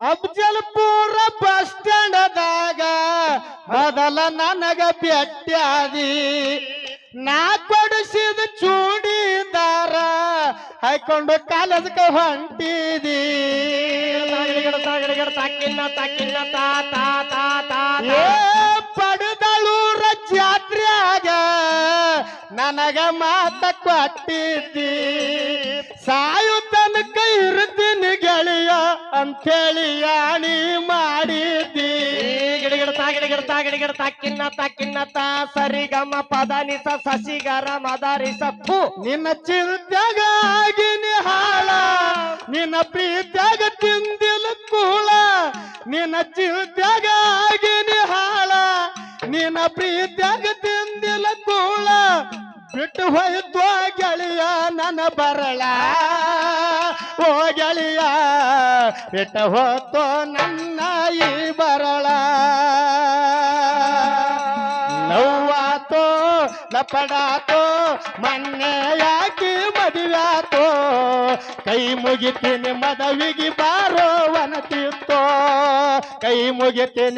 Afzalpur bus ಸ್ಟ್ಯಾಂಡದಾಗ ಮೊದಲ ನನಗ ಬೆಟ್ಟಿ ನಾ ಕೊಡಿಸಿದ ಚೂಡಿದಾರ ಹಾಕೊಂಡು ಕಾಲದಕ್ಕೆ ಹೊಂಟಿದಿ. ತಾಕಿಲ್ಲ ತಾಕಿಲ್ಲ ತಾ ತಾ ತಾ ತಾ ಪಡೆದಳೂರ ಜಾತ್ರ್ಯಾಗ ನನಗ ಮಾತ ಕೊಟ್ಟಿದ್ದಿ. ಗೆಳೆಯ ಅಂಥೇಳಿ ಯಾಣಿ ಮಾಡಿದ್ದಿ ಗಿಡಗಿಡ ತಾ ಗಿಡಗಿಡ ತಾ ಗಿಡಗಿಡ ತಾಕಿನ್ನ ತಾಕಿನ್ನ ತಾ ಸರಿ ಗಮ ಪದ ನಿಸ ಸಸಿಗರ ಮದಾರಿ ಸಪ್ಪು ನಿನ್ನ ಚಿಂತೆಗಾಗಿ ಆಗಿನಿ ಹಾಳ. ನಿನ್ನ ಪ್ರೀತ್ಯಾಗ ತಿಂದಿಲ್ಲ ಕೂಳ. ನಿನ್ನ ಚಿಂತೆಗಾಗಿ ಆಗಿನಿ ಹಾಳ. ನಿನ್ನ ಪ್ರೀತ್ಯಾಗ ತಿಂದಿಲ್ಲ ಕೂಳ. ಬಿಟ್ಟು ಹೋಯ್ತು ಗೆಳೆಯ ನನ್ನ ಬರಳ. ಓ ಗೆಳೆಯ ಬಿಟ್ಟ ನನ್ನ ಈ ಬರಳ. ನೋವಾತೋ ಲಪಡಾತೋ ಮೊನ್ನೆ ಯಾಕೆ ಮದುವ್ಯಾತೋ? ಕೈ ಮುಗಿತೀನಿ ಮದವಿಗೆ ಬಾರೋ ವನತಿತ್ತೋ. ಕೈ ಮುಗಿತೀನಿ